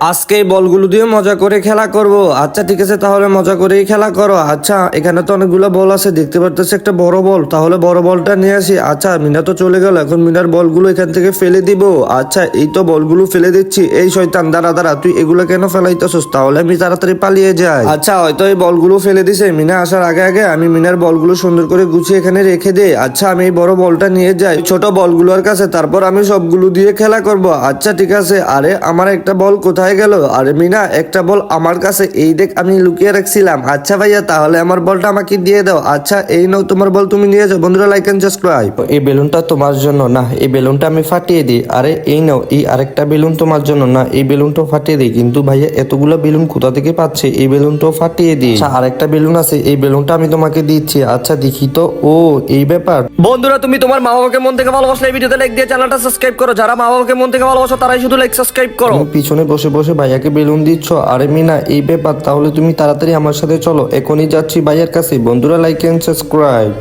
আজকে এই বলগুলো দিয়ে মজা করে খেলা করব। আচ্ছা ঠিক আছে, তাহলে মজা করেই খেলা করো। আচ্ছা এখানে তো অনেকগুলো বল আছে, দেখতে পারতেছি একটা বড় বল। তাহলে বড় বলটা নিয়ে আসি। আচ্ছা মিনা তো চলে গেল, এখন মিনার বলগুলো এখান থেকে ফেলে দিব। আচ্ছা এই তো বলগুলো ফেলে দিচ্ছি। এই শয়তান, দাঁড়া দাঁড়া, তুই এগুলো কেন ফেলাইতেছস? তাহলে আমি তাড়াতাড়ি পালিয়ে যাই। আচ্ছা হয়তো এই বলগুলো ফেলে দিছে। মিনা আসার আগে আগে আমি মিনার বলগুলো সুন্দর করে গুছিয়ে এখানে রেখে দে আচ্ছা আমি এই বড় বলটা নিয়ে যাই। ছোট বলগুলোর কাছে, তারপর আমি সবগুলো দিয়ে খেলা করব। আচ্ছা ঠিক আছে। আরে, আমার একটা বল কোথায় গেল। আরে মিনা একটা বল আমার কাছে এই দেখ আমি লুকিয়ে রাখছিলাম। আচ্ছা ভাইয়া তাহলে আমার বলটা আমাকে দিয়ে দাও। আচ্ছা এই নাও তোমার বল তুমি নিয়ে যাও। বন্ধুরা লাইক এন্ড সাবস্ক্রাইব এই বেলুনটা তোমার জন্য না এই বেলুনটা আমি ফাটিয়ে দিই। আরে এই নাও এই আরেকটা বেলুন তোমার জন্য না এই বেলুনটাও ফাটিয়ে দিই। কিন্তু ভাইয়া এতগুলো বেলুন কোথা থেকে পাচ্ছে? এই বেলুনটাও ফাটিয়ে দিই। আচ্ছা আরেকটা বেলুন আছে এই বেলুনটা আমি তোমাকে দিচ্ছি। আচ্ছা দেখি তো। ও এই ব্যাপার। বন্ধুরা তুমি তোমার মা বাবাকে মন থেকে ভালোবাসলে এই ভিডিওতে লাইক দিয়ে চ্যানেলটা সাবস্ক্রাইব করো। যারা মা বাবাকে মন থেকে ভালোবাসো তারাই শুধু লাইক সাবস্ক্রাইব করো। পিছনে বসে বসে ভাইয়াকে বেলুন দিচ্ছ? আরে মিনা, এই ব্যাপার, তাহলে তুমি তাড়াতাড়ি আমার সাথে চলো। এখনই যাচ্ছি ভাইয়ার কাছে। বন্ধুরা লাইক অ্যান্ড সাবস্ক্রাইব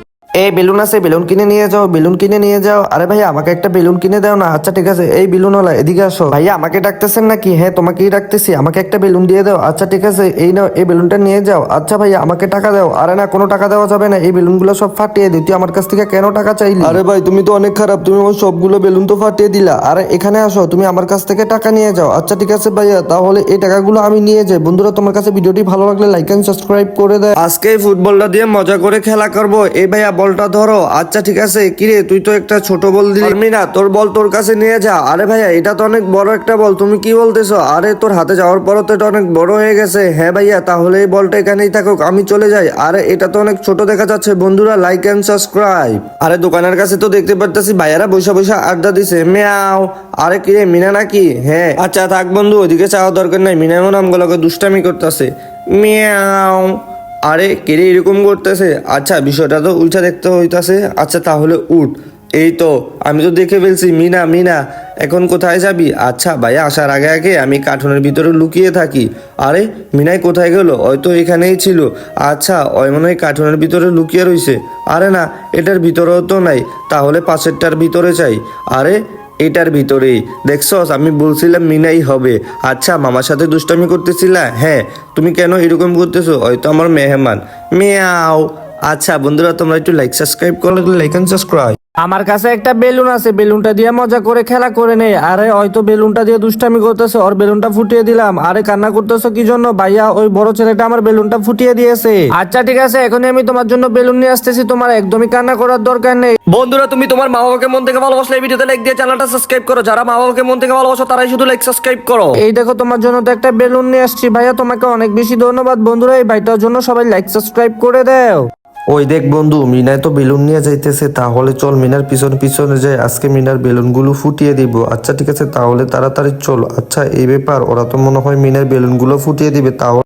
এই বেলুন আছে বেলুন কিনে নিয়ে যাও বেলুন কিনে নিয়ে যাও। আরে ভাইয়া আমাকে একটা বেলুন কিনে দাও না। আচ্ছা ঠিক আছে। এই বেলুন ওলা এদিকে আসো। ভাইয়া আমাকে ডাকতেছেন নাকি? হ্যাঁ তোমাকেই ডাকতেছি। আমাকে একটা বেলুন দিয়ে দাও। আচ্ছা ঠিক আছে। এই নাও এই বেলুনটা নিয়ে যাও। আচ্ছা ভাইয়া আমাকে টাকা দাও। আরে না কোনো টাকা দেওয়া যাবে না। এই বেলুনগুলো সব ফাটিয়ে দিই তুই আমার কাছ থেকে কেন টাকা চাইলি? আরে ভাই তুমি তো অনেক খারাপ। তুমি আমার সবগুলো বেলুন তো ফাটিয়ে দিলা। আরে এখানে আসো। তুমি আমার কাছ থেকে টাকা নিয়ে যাও। আচ্ছা ঠিক আছে ভাইয়া। তাহলে এই টাকাগুলো আমি নিয়ে যাই। বন্ধুরা তোমার কাছে ভিডিওটি ভালো লাগলে লাইক এন্ড সাবস্ক্রাইব করে দেয় আজকে এই ফুটবলটা দিয়ে মজা করে খেলা করব। এই ভাইয়া বলটা ধরো। আচ্ছা ঠিক আছে, কিরে, তুই তো একটা ছোট বল দিলি। মিনা তোর বল তোর কাছে নিয়ে যা। আরে ভাইয়া, এটা তো অনেক বড় একটা বল, তুমি কি বলতেছো? আরে, তোর হাতে যাওয়ার পরও তো এটা অনেক বড় হয়ে গেছে। হ্যাঁ ভাইয়া, তাহলে এই বলটা এখানেই থাকুক, আমি চলে যাই। আরে, এটা তো অনেক ছোট দেখা যাচ্ছে। বন্ধুরা লাইক এন্ড সাবস্ক্রাইব আরে, দোকানের কাছে তো দেখতে পারতেছি, ভাইয়ারা বসে বসে আড্ডা দিছে। মেয়াও। আরে কিরে মিনা নাকি? হ্যাঁ। আচ্ছা থাক বন্ধু ওইদিকে চাওয়া দরকার নাই। মিনা এমন আমগুলোকে দুষ্টামি করতেছে। মিয়াও। আরে কেড়ে এরকম করতেছে? আচ্ছা বিষয়টা তো উল্টা দেখতে হইতাছে। আচ্ছা তাহলে উঠ। এই তো, আমি তো দেখে ফেলছি। মিনা মিনা, এখন কোথায় যাবি? আচ্ছা ভাইয়া আসার আগে আগে আমি কার্টুনের ভিতরে লুকিয়ে থাকি। আরে, মিনাই কোথায় গেল? হয়তো এখানেই ছিল। আচ্ছা ওই মনে হয় কার্টুনের ভিতরে লুকিয়ে রইছে। আরে না, এটার ভিতরেও তো নাই। তাহলে পাশেরটার ভিতরে চাই আরে এটার ভিতরে দেখছস, আমি বলছিলাম মিনাই হবে। আচ্ছা মামার সাথে দুষ্টামি করতেছিলা? হ্যাঁ তুমি কেন এরকম করতেছো? হয়তো আমার মেহমান। মেয়াও। আচ্ছা বন্ধুরা, তোমরা একটু লাইক সাবস্ক্রাইব করলে লাইক অ্যান্ড সাবস্ক্রাইব আমার কাছে একটা বেলুন আছে বেলুনটা দিয়ে মজা করে খেলা করে নেই আরে হয়তো বেলুনটা দিয়ে দুষ্টামি করতেছে ওর বেলুনটা ফুটিয়ে দিলাম। আরে কান্না করতেছো কি জন্য? ভাইয়া ওই বড় ছেলেটা আমার বেলুনটা ফুটিয়ে দিয়েছে। আচ্ছা ঠিক আছে এখনই আমি তোমার জন্য বেলুন নিয়ে আসতেছি। তোমার একদমই কান্না করার দরকার নেই। বন্ধুরা তুমি তোমার মা বাবাকে মন থেকে ভালোবাসলে এই ভিডিওতে লাইক দিয়ে চ্যানেলটা সাবস্ক্রাইব করো। যারা মা বাবাকে মন থেকে ভালোবাসো তারাই শুধু লাইক সাবস্ক্রাইব করো। এই দেখো তোমার জন্য তো একটা বেলুন নিয়ে আসছি। ভাইয়া তোমাকে অনেক বেশি ধন্যবাদ। বন্ধুরা এই ভাইটার জন্য সবাই লাইক সাবস্ক্রাইব করে দাও। ওই দেখ বন্ধু, মিনায় তো বেলুন নিয়ে যাইতেছে, তাহলে চল মিনার পিছন পিছনে যাই, আজকে মিনার বেলুনগুলো ফুটিয়ে দিব। আচ্ছা ঠিক আছে, তাহলে তাড়াতাড়ি চল। আচ্ছা এই ব্যাপার, ওরা তো মনে হয় মিনার বেলুনগুলো ফুটিয়ে দিবে, তাহলে